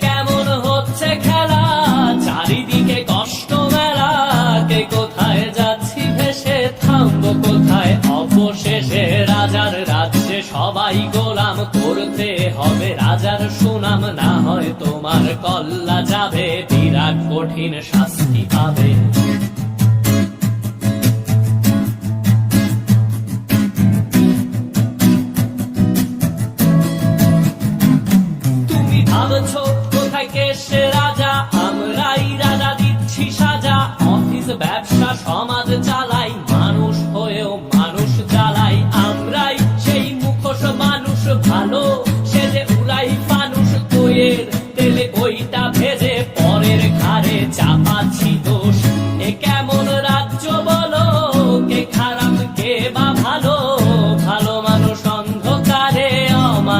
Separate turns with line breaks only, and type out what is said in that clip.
কেমন হচ্ছে খেলা? চারিদিকে কষ্ট মেলা। কে কোথায় যাচ্ছি, ভেসে থামবো কোথায়? অবশেষে রাজার রাজ্যে সবাই গোলাম করতে হবে। রাজার সুনাম না হয় তোমার, কল্লা যাবে, বিরাট কঠিন শাস্তি পাবে। ভাবছ